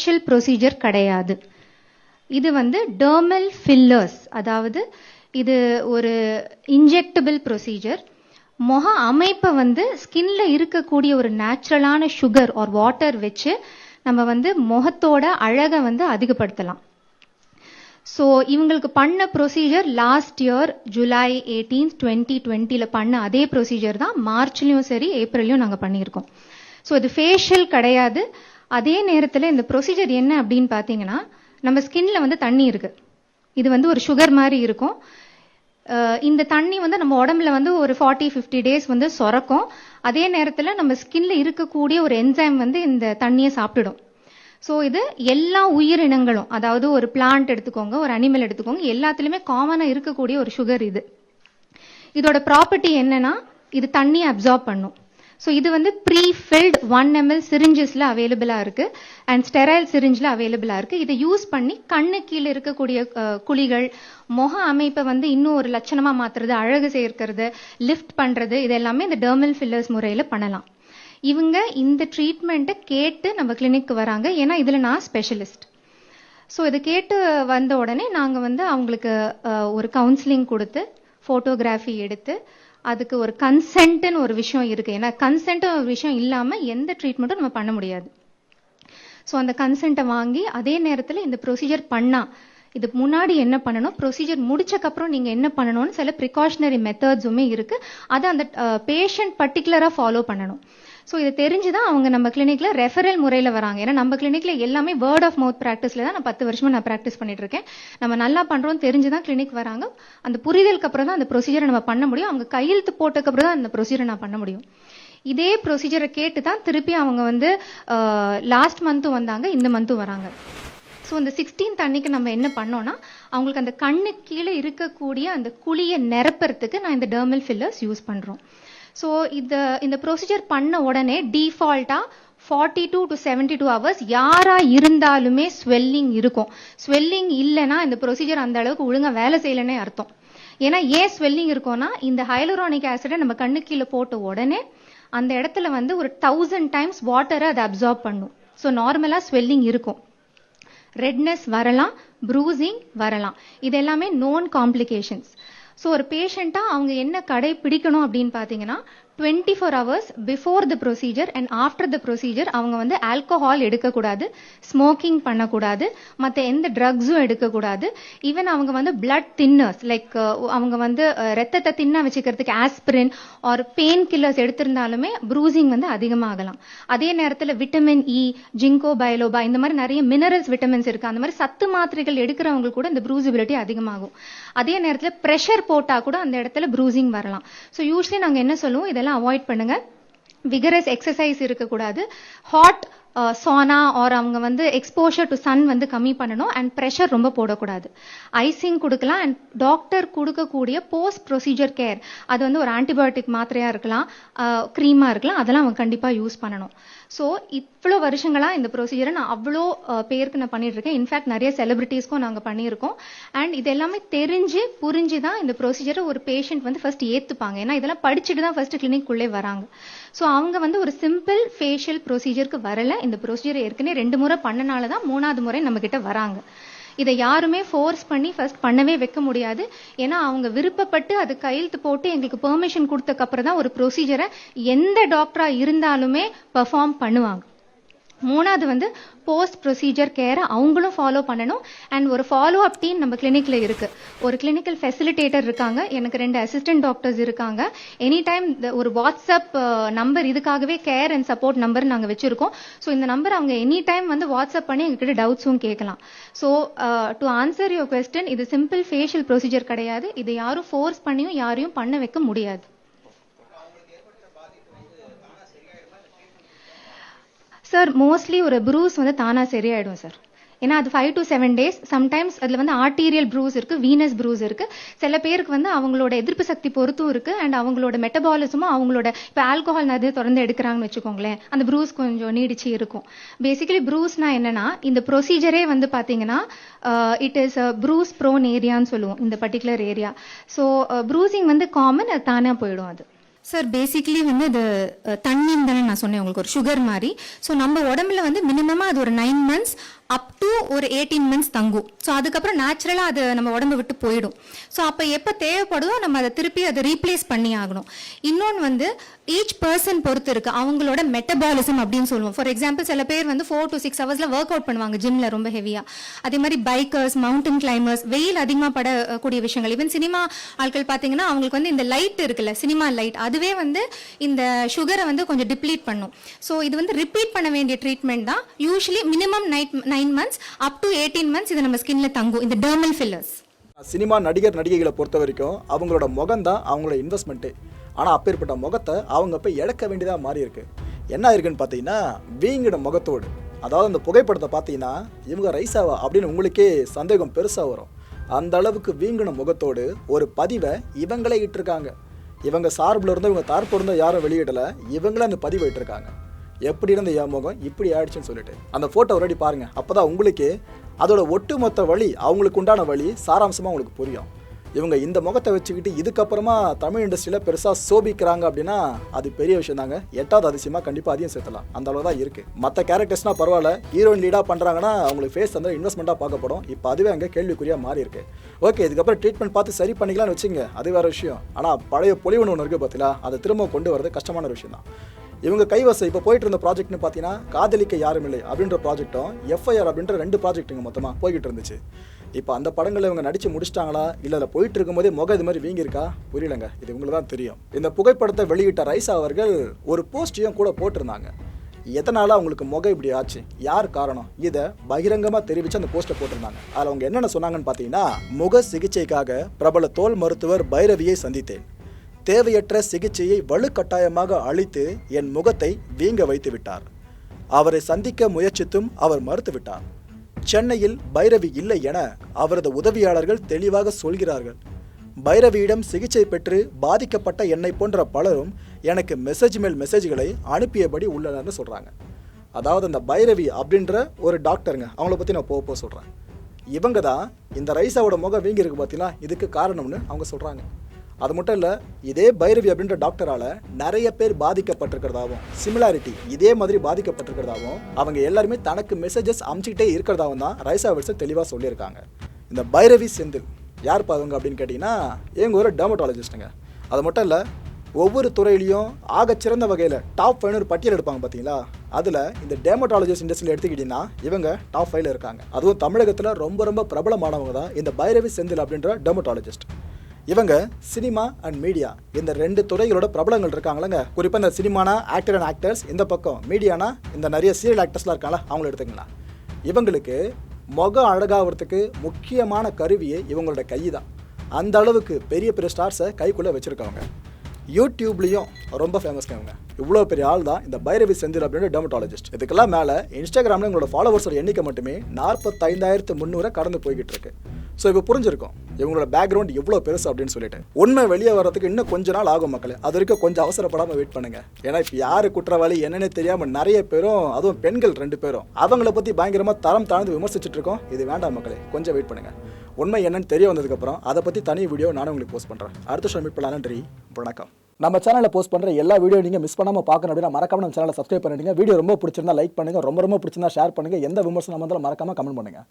ஒரு ப்ரொசீஜர் கிடையாது. இது வந்து டெர்மல் ஃபில்லர்ஸ் அதாவது இது ஒரு இன்ஜெக்டபிள் ப்ரொசீஜர் முக அமைப்பை வந்து ஸ்கின்ல இருக்கக்கூடிய ஒரு நேச்சுரலான சுகர் ஆர் வாட்டர் வச்சு நம்ம வந்து முகத்தோட அழகை வந்து அதிகப்படுத்தலாம். ஸோ இவங்களுக்கு பண்ண procedure last year July eighteen twenty டுவெண்ட்டியில் பண்ண அதே ப்ரொசீஜர் தான் மார்ச்லேயும் சரி ஏப்ரல்லையும் நாங்கள் பண்ணியிருக்கோம். ஸோ இது ஃபேஷியல் கிடையாது. அதே நேரத்தில் இந்த ப்ரொசீஜர் என்ன அப்படின்னு பார்த்தீங்கன்னா நம்ம ஸ்கின்ல வந்து தண்ணி இருக்கு. இது வந்து ஒரு சுகர் மாதிரி இருக்கும். இந்த தண்ணி வந்து நம்ம உடம்புல வந்து ஒரு ஃபார்ட்டி ஃபிஃப்டி டேஸ் வந்து சுரக்கும். அதே நேரத்தில் நம்ம ஸ்கின்ல இருக்கக்கூடிய ஒரு என்சைம் வந்து இந்த தண்ணியை சாப்பிட்டுடும் ஸோ இது எல்லா உயிரினங்களும் அதாவது ஒரு பிளான்ட் எடுத்துக்கோங்க ஒரு அனிமல் எடுத்துக்கோங்க எல்லாத்துலேயுமே காமனாக இருக்கக்கூடிய ஒரு சுகர் இது. இதோட ப்ராப்பர்ட்டி என்னன்னா இது தண்ணியை அப்சார்ப் பண்ணும். ஸோ இது வந்து ப்ரீ ஃபில்ட் ஒன் எம்எல் சிரிஞ்சஸில் அவைலபிளாக இருக்குது அண்ட் ஸ்டெரைல் சிரிஞ்சில் அவைலபிளாக இருக்குது இதை யூஸ் பண்ணி கண்ணு கீழே இருக்கக்கூடிய குழிகள் முக அமைப்பை வந்து இன்னும் ஒரு லட்சணமாக மாற்றுறது அழகு சேர்க்கிறது லிஃப்ட் பண்ணுறது இது எல்லாமே இந்த டெர்மல் ஃபில்லர்ஸ் முறையில் பண்ணலாம். இவங்க இந்த ட்ரீட்மெண்ட்டை கேட்டு நம்ம கிளினிக்கு வராங்க. ஏன்னா இதில் நான் ஸ்பெஷலிஸ்ட் ஸோ இதை கேட்டு வந்த உடனே நாங்கள் வந்து அவங்களுக்கு ஒரு கவுன்சிலிங் கொடுத்து ஃபோட்டோகிராஃபி எடுத்து அதுக்கு ஒரு கன்சென்ட்னு ஒரு விஷயம் இருக்கு. ஏன்னா கன்சென்ட் ஒரு விஷயம் இல்லாமல் எந்த ட்ரீட்மெண்ட்டும் நம்ம பண்ண முடியாது. ஸோ அந்த கன்சென்ட்டை வாங்கி அதே நேரத்தில் இந்த ப்ரொசீஜர் பண்ணா இதுக்கு முன்னாடி என்ன பண்ணணும்? ப்ரொசீஜர் முடிச்சக்கப்புறம் நீங்கள் என்ன பண்ணணும்னு சில ப்ரிகாஷனரி மெத்தட்ஸுமே இருக்கு. அதை அந்த பேஷண்ட் பர்டிகுலராக ஃபாலோ பண்ணணும். ஸோ இது தெரிஞ்சு தான் அவங்க நம்ம கிளினிக்கில் ரெஃபரல் முறையில் வராங்க. ஏன்னா நம்ம கிளினிக்கில் எல்லாமே வேர்ட் ஆஃப் மவுத் ப்ராக்டிஸில் தான் நான் பத்து வருஷமா நான் ப்ராக்டிஸ் பண்ணிட்டு இருக்கேன். நம்ம நல்லா பண்ணுறோம் தெரிஞ்சு தான் கிளினிக் வராங்க. அந்த புரிதலுக்கு அப்புறம் தான் அந்த ப்ரொசீஜரை நம்ம பண்ண முடியும். அவங்க கையெழுத்து போட்டதுக்கு அப்புறம் தான் அந்த ப்ரொசீஜரை நான் பண்ண முடியும். இதே ப்ரொசீஜரை கேட்டு தான் திருப்பி அவங்க வந்து லாஸ்ட் மந்த்தும் வந்தாங்க இந்த மந்த்தும் வராங்க. ஸோ இந்த சிக்ஸ்டீன்த் அன்னைக்கு நம்ம என்ன பண்ணோம்னா அவங்களுக்கு அந்த கண்ணு கீழே இருக்கக்கூடிய அந்த குழியை நிரப்புறதுக்கு நான் இந்த டெர்மல் ஃபில்லர்ஸ் யூஸ் பண்ணுறோம் ஸோ இந்த இந்த ப்ரொசீஜர் பண்ண உடனே டிஃபால்ட்டாக forty two to seventy two hours யாராக இருந்தாலுமே ஸ்வெல்லிங் இருக்கும். ஸ்வெல்லிங் இல்லைன்னா இந்த ப்ரொசீஜர் அந்த அளவுக்கு ஒழுங்காக வேலை செய்யலைன்னே அர்த்தம். ஏன்னா ஏன் ஸ்வெல்லிங் இருக்கும்னா இந்த ஹைலோரானிக் ஆசிடை நம்ம கண்ணு கீழே போட்ட உடனே அந்த இடத்துல வந்து ஒரு தௌசண்ட் டைம்ஸ் வாட்டரை அதை அப்சார்ப் பண்ணும். ஸோ நார்மலாக ஸ்வெல்லிங் இருக்கும். ரெட்னஸ் வரலாம் ப்ரூசிங் வரலாம். இது எல்லாமே நோன் காம்ப்ளிகேஷன்ஸ் ஸோ ஒரு பேஷண்ட்டாக அவங்க என்ன கடைபிடிக்கணும் அப்படின்னு பார்த்தீங்கன்னா twenty four hours before the procedure and after the procedure அவங்க வந்து ஆல்கோஹால் எடுக்கக்கூடாது ஸ்மோக்கிங் பண்ணக்கூடாது மற்ற எந்த ட்ரக்ஸும் எடுக்கக்கூடாது. ஈவன் அவங்க வந்து பிளட் தின்னர்ஸ் லைக் அவங்க வந்து ரத்தத்தை தின்ன வச்சுக்கிறதுக்கு ஆஸ்பிரின் ஆர் பெயின் கில்லர்ஸ் எடுத்திருந்தாலுமே ப்ரூசிங் வந்து அதிகமாகலாம். அதே நேரத்தில் விட்டமின் இ ஜிங்கோ பைலோபா இந்த மாதிரி நிறைய மினரல்ஸ் விட்டமின்ஸ் இருக்கு. அந்த மாதிரி சத்து மாத்திரைகள் எடுக்கிறவங்க கூட இந்த ப்ரூசிபிலிட்டி அதிகமாகும். அதே நேரத்தில் ப்ரெஷர் போட்டால் கூட அந்த இடத்துல ப்ரூசிங் வரலாம். ஸோ யூஸ்வலி நாங்கள் என்ன சொல்லுவோம்? இதெல்லாம் அவாய்ட் பண்ணுங்க. விகரஸ் எக்ஸசைஸ் இருக்கக்கூடாது. ஹாட் சானா ஆர் அவங்க வந்து எக்ஸ்போஷர் டு சன் வந்து கம்மி பண்ணணும். அண்ட் ப்ரெஷர் ரொம்ப போடக்கூடாது. ஐசிங் கொடுக்கலாம். அண்ட் டாக்டர் கொடுக்கக்கூடிய போஸ்ட் ப்ரொசீஜர் கேர் அது வந்து ஒரு ஆன்டிபயோட்டிக் மாத்திரையாக இருக்கலாம். Uh, க்ரீமாக இருக்கலாம். அதெல்லாம் அவங்க கண்டிப்பாக யூஸ் பண்ணணும். ஸோ இவ்வளோ வருஷங்களா இந்த ப்ரொசீஜரை நான் அவ்வளோ பேருக்கு நான் பண்ணிட்டு இருக்கேன் இன்ஃபேக்ட் நிறைய செலிபிரிட்டிஸ்க்கும் நாங்கள் பண்ணியிருக்கோம். அண்ட் இது எல்லாமே தெரிஞ்சு புரிஞ்சு தான் இந்த ப்ரொசீஜரை ஒரு பேஷண்ட் வந்து ஃபர்ஸ்ட் ஏற்றுப்பாங்க ஏன்னா இதெல்லாம் படிச்சுட்டு தான் ஃபர்ஸ்ட் கிளினிக்குள்ளே வராங்க. ஸோ அவங்க வந்து ஒரு சிம்பிள் ஃபேஷியல் ப்ரொசீஜருக்கு வரல. இந்த ப்ரொசீஜர் ஏற்கனவே ரெண்டு முறை பண்ணனால தான் மூணாவது முறை நம்மக்கிட்ட வராங்க. இதை யாருமே ஃபோர்ஸ் பண்ணி ஃபர்ஸ்ட் பண்ணவே வைக்க முடியாது. ஏன்னா அவங்க விருப்பப்பட்டு அது கையெழுத்து போட்டு எங்களுக்கு பெர்மிஷன் கொடுத்தக்கப்புறம் தான் ஒரு ப்ரொசீஜரை எந்த டாக்டரா இருந்தாலுமே பெர்ஃபார்ம் பண்ணுவாங்க. மூணாவது வந்து போஸ்ட் ப்ரொசீஜர் கேரை அவங்களும் ஃபாலோ பண்ணணும். அண்ட் ஒரு ஃபாலோ அப் டீம் நம்ம கிளினிக்கில் இருக்குது ஒரு கிளினிக்கல் ஃபெசிலிட்டேட்டர் இருக்காங்க. எனக்கு ரெண்டு அசிஸ்டன்ட் டாக்டர்ஸ் இருக்காங்க. எனி டைம் ஒரு வாட்ஸ்அப் நம்பர் இதுக்காகவே கேர் அண்ட் சப்போர்ட் நம்பர் நாங்கள் வச்சுருக்கோம். ஸோ இந்த நம்பர் அவங்க எனி டைம் வந்து வாட்ஸ்அப் பண்ணி எங்ககிட்ட டவுட்ஸும் கேட்கலாம். So to answer your question இது சிம்பிள் ஃபேஷியல் ப்ரொசீஜர் கிடையாது. இது யாரும் ஃபோர்ஸ் பண்ணியும் யாரையும் பண்ண வைக்க முடியாது. சார் மோஸ்ட்லி ஒரு ப்ரூஸ் வந்து தானா சரியாயிடும் சார் ஏன்னா அது five to seven days sometimes அதில் வந்து ஆர்டீரியல் ப்ரூஸ் இருக்கு வீனஸ் ப்ரூஸ் இருக்கு. சில பேருக்கு வந்து அவங்களோட எதிர்ப்பு சக்தி பொறுத்தும் இருக்கு. அண்ட் அவங்களோட மெட்டபாலிசமும் அவங்களோட இப்போ ஆல்கோஹால் நிறைய தொடர்ந்து எடுக்கிறாங்கன்னு வச்சுக்கோங்களேன் அந்த ப்ரூஸ் கொஞ்சம் நீடிச்சு இருக்கும். பேசிக்கலி ப்ரூஸ்னா என்னன்னா இந்த ப்ரொசீஜரே வந்து பார்த்தீங்கன்னா it uh, is bruise prone ஏரியான்னு சொல்லுவோம் இந்த பர்டிகுலர் ஏரியா ஸோ ப்ரூசிங் வந்து காமன் அது தானே போயிடும் அது. சார் பேசிக்கலி வந்து இது தண்ணி தண்ணின்னு தானே நான் சொன்னேன் உங்களுக்கு ஒரு சுகர் மாதிரி. ஸோ நம்ம உடம்புல வந்து மினிமமாக அது ஒரு நைன் மந்த்ஸ் அப் டு ஒரு எயிட்டீன் மந்த்ஸ் தங்கும். ஸோ அதுக்கப்புறம் நேச்சுரலாக அது நம்ம உடம்பு விட்டு போயிடும். ஸோ அப்போ எப்போ தேவைப்படுதோ நம்ம அதை திருப்பி அதை ரீப்ளேஸ் பண்ணி ஆகணும். இன்னொன்று வந்து ஈச் பர்சன் பொறுத்து இருக்குது அவங்களோட மெட்டபாலிசம் அப்படின்னு சொல்லுவோம். ஃபார் எக்ஸாம்பிள் சில பேர் வந்து ஃபோர் டு சிக்ஸ் ஹவர்ஸில் ஒர்க் அவுட் பண்ணுவாங்க ஜிம்மில் ரொம்ப ஹெவியாக அதே மாதிரி பைக்கர்ஸ் மவுண்டன் கிளைமர்ஸ் வெயில் அதிகமாக படக்கூடிய விஷயங்கள். ஈவன் சினிமா ஆட்கள் பார்த்தீங்கன்னா அவங்களுக்கு வந்து இந்த லைட் இருக்குல்ல சினிமா லைட் அதுவே வந்து இந்த சுகரை வந்து கொஞ்சம் டிப்ளீட் பண்ணும். ஸோ இது வந்து ரிப்பீட் பண்ண வேண்டிய ட்ரீட்மெண்ட் தான். Usually minimum night nine months up to eighteen months இது நம்ம ஸ்கின்ல தங்கும். இந்த டெர்மல் ஃபில்லர்ஸ் சினிமா நடிகர் நடிகைகளை பொறுத்த வரைக்கும் அவங்களோட முகம் தான் அவங்களோட இன்வெஸ்ட்மெண்ட்டு ஆனால் அப்பேற்பட்ட முகத்தை அவங்க போய் இழக்க வேண்டியதாக மாறி இருக்கு என்ன இருக்குன்னு பார்த்தீங்கன்னா வீங்கிட முகத்தோடு. அதாவது அந்த புகைப்படத்தை பார்த்தீங்கன்னா இவங்க ரைஸாவா அப்படின்னு உங்களுக்கே சந்தேகம் பெருசாக வரும். அந்த அளவுக்கு வீங்கின முகத்தோடு ஒரு பதிவை இவங்களே இட்டிருக்காங்க. இவங்க சார்பில் இருந்து இவங்க தரப்பு இருந்த யாரும் வெளியிடலை. இவங்களே அந்த பதிவு இட்டிருக்காங்க. எப்படி இருந்த என் முகம்? இப்படி ஆயிடுச்சுன்னு சொல்லிட்டு. அந்த ஃபோட்டோ ரெடி அப்போ தான் உங்களுக்கு அதோட ஒட்டுமொத்த வழி அவங்களுக்கு உண்டான வழி சாராம்சமாக உங்களுக்கு புரியும். இவங்க இந்த முகத்தை வச்சுக்கிட்டு இதுக்கப்புறமா தமிழ் இண்டஸ்ட்ரியில் பெருசாக சோபிக்கிறாங்க அப்படின்னா அது பெரிய விஷயம் தாங்க எட்டாவது அதிசயமாக கண்டிப்பாக அதையும் சேர்த்தலாம் அந்த அளவு தான் இருக்குது மற்ற கேரக்டர்ஸ்னால் பரவாயில்ல. ஹீரோயின் லீடாக பண்ணுறாங்கன்னா அவங்களுக்கு ஃபேஸ் வந்து இன்வெஸ்ட்மெண்ட்டாக பார்க்கப்படும். இப்போ அதுவே அங்கே கேள்விக்குறியாக மாறி இருக்கு. ஓகே இதுக்கப்புறம் ட்ரீட்மெண்ட் பார்த்து சரி பண்ணிக்கலாம்னு வச்சுங்க அது வேறு விஷயம். ஆனால் பழைய பொலிவுன்னு ஒன்று இருக்குது பார்த்தீங்களா அதை திரும்ப கொண்டு வரது கஷ்டமான ஒரு விஷயம் தான் இவங்க கைவசம். இப்போ போயிட்டு இருந்த ப்ராஜெக்ட்னு பார்த்தீங்கன்னா காதலிக்க யாரும் இல்லை அப்படின்ற ப்ராஜெக்ட்டும் எஃப்ஐஆர் அப்படின்ற ரெண்டு ப்ராஜெக்ட்டுங்க மொத்தமாக போய்கிட்டு இருந்துச்சு. இப்போ அந்த படங்களை இவங்க நடிச்சு முடிச்சிட்டாங்களா? இல்லை அதில் போயிட்டு இருக்கும்போதே முகம் இது மாதிரி வீங்கியிருக்கா? புரியலங்க. இது உங்களுக்கு தான் தெரியும். இந்த புகைப்படத்தை வெளியிட்ட ரைசா அவர்கள் ஒரு போஸ்டையும் கூட போட்டிருந்தாங்க. எதனால் அவங்களுக்கு முகம் இப்படி ஆச்சு? யார் காரணம்? இதை பகிரங்கமாக தெரிவித்து அந்த போஸ்ட்டை போட்டிருந்தாங்க. அதில் அவங்க என்னென்ன சொன்னாங்கன்னு பார்த்தீங்கன்னா முக சிகிச்சைக்காக பிரபல தோல் மருத்துவர் பைரவியை சந்தித்தேன். தேவையற்ற சிகிச்சையை வலுக்கட்டாயமாக அழித்து என் முகத்தை வீங்க வைத்து விட்டார் அவரை சந்திக்க முயற்சித்தும் அவர் மறுத்துவிட்டார். சென்னையில் பைரவி இல்லை என அவரது உதவியாளர்கள் தெளிவாக சொல்கிறார்கள். பைரவியிடம் சிகிச்சை பெற்று பாதிக்கப்பட்ட என்னை போன்ற பலரும் எனக்கு மெசேஜ் மேல் மெசேஜ்களை அனுப்பியபடி உள்ளனர்னு சொல்கிறாங்க அதாவது அந்த பைரவி அப்படின்ற ஒரு டாக்டருங்க. அவங்கள பற்றி நான் போக போக சொல்கிறேன் இவங்க தான் இந்த ரைஸாவோட முகம் வீங்கியிருக்கு பார்த்தீங்கன்னா இதுக்கு காரணம்னு அவங்க சொல்கிறாங்க அது மட்டும் இல்லை இதே பைரவி அப்படின்ற டாக்டரால் நிறைய பேர் பாதிக்கப்பட்டிருக்கிறதாவும் சிமிலாரிட்டி இதே மாதிரி பாதிக்கப்பட்டிருக்கிறதாவும் அவங்க எல்லாருமே தனக்கு மெசேஜஸ் அமுச்சிக்கிட்டே இருக்கிறதாவும் தான் ரைசா வில்சன் தெளிவாக சொல்லியிருக்காங்க. இந்த பைரவி செந்தில் யார் பாருங்க அப்படின்னு கேட்டிங்கன்னா எங்கள் ஒரு டெர்மட்டாலஜிஸ்ட்டுங்க அது மட்டும் இல்லை ஒவ்வொரு துறையிலையும் ஆகச்சிறந்த வகையில் டாப் ஃபைவ்னு ஒரு பட்டியல் எடுப்பாங்க பார்த்தீங்களா அதில் இந்த டெர்மட்டாலஜிஸ்ட் இண்டஸ்ட்ரியில் எடுத்துக்கிட்டிங்கன்னா இவங்க டாப் ஃபைவ்ல இருக்காங்க. அதுவும் தமிழகத்தில் ரொம்ப ரொம்ப பிரபலமானவங்க தான் இந்த பைரவி செந்தில் அப்படின்ற டெர்மட்டாலஜிஸ்ட் இவங்க சினிமா அண்ட் மீடியா இந்த ரெண்டு துறைகளோட பிரபலங்கள் இருக்காங்களங்க குறிப்பாக இந்த சினிமானா ஆக்டர் அண்ட் ஆக்டர்ஸ் இந்த பக்கம் மீடியானா இந்த நிறைய சீரியல் ஆக்டர்ஸ்லாம் இருக்காங்களா அவங்கள எடுத்துக்கலாம் இவங்களுக்கு முகம் அழகாகிறதுக்கு முக்கியமான கருவியே இவங்களோட கை தான் அந்த அளவுக்கு பெரிய பெரிய ஸ்டார்ஸை கைக்குள்ளே வச்சுருக்கவங்க. யூடியூப்லேயும் ரொம்ப ஃபேமஸ்ங்க இவங்க. இவ்வளோ பெரிய ஆள் தான் இந்த பைரவி செந்தில் அப்படின்னு டெர்மட்டாலஜிஸ்ட் இதுக்கெல்லாம் மேலே இன்ஸ்டாகிராமில் உங்களோட ஃபாலோவர்ஸோட எண்ணிக்கை மட்டுமே நாற்பத்தைந்தாயிரத்து முந்நூறை கடந்து போய்கிட்டு இருக்கு. ஸோ இப்போ புரிஞ்சிருக்கும். இவங்களோட பேக்ரவுண்ட் எவ்வளோ பெருசு அப்படின்னு சொல்லிட்டு. உண்மை வெளியே வர்றதுக்கு இன்னும் கொஞ்ச நாள் ஆகும் மக்களே. அது வரைக்கும் கொஞ்சம் அவசரப்படாமல் வெயிட் பண்ணுங்க. ஏன்னா இப்போ யாரு குற்றவாளி என்னன்னே தெரியாமல் நிறைய பேரும் அதுவும் பெண்கள் ரெண்டு பேரும் அவங்கள பற்றி பயங்கரமாக தரம் தாழ்ந்து விமர்சிச்சுட்டு இருக்கோம். இது வேண்டாம் மக்களே. கொஞ்சம் வெயிட் பண்ணுங்க. உண்மை என்னன்னு தெரிய வந்ததுக்கப்புறம் அதை பற்றி தனி வீடியோ நானும் உங்களுக்கு போஸ்ட் பண்ணுறேன் அடுத்த ஷோ மீட் பண்ணலாம் நன்றி. வணக்கம். நம்ம சேனலில் போஸ்ட் பண்ணுற எல்லா வீடியோ நீங்கள் மிஸ் பண்ணாமல் பார்க்கணும் அப்படின்னா மறக்காம நம்ம சேனலை சப்ஸ்கிரைப் பண்ணிடுங்க. வீடியோ ரொம்ப பிடிச்சிருந்தா லைக் பண்ணுங்கள் ரொம்ப ரொம்ப பிடிச்சிருந்தா ஷேர் பண்ணுங்க. எந்த விமர்சனம் வந்தாலும் மறக்காமல் கமெண்ட் பண்ணுங்கள்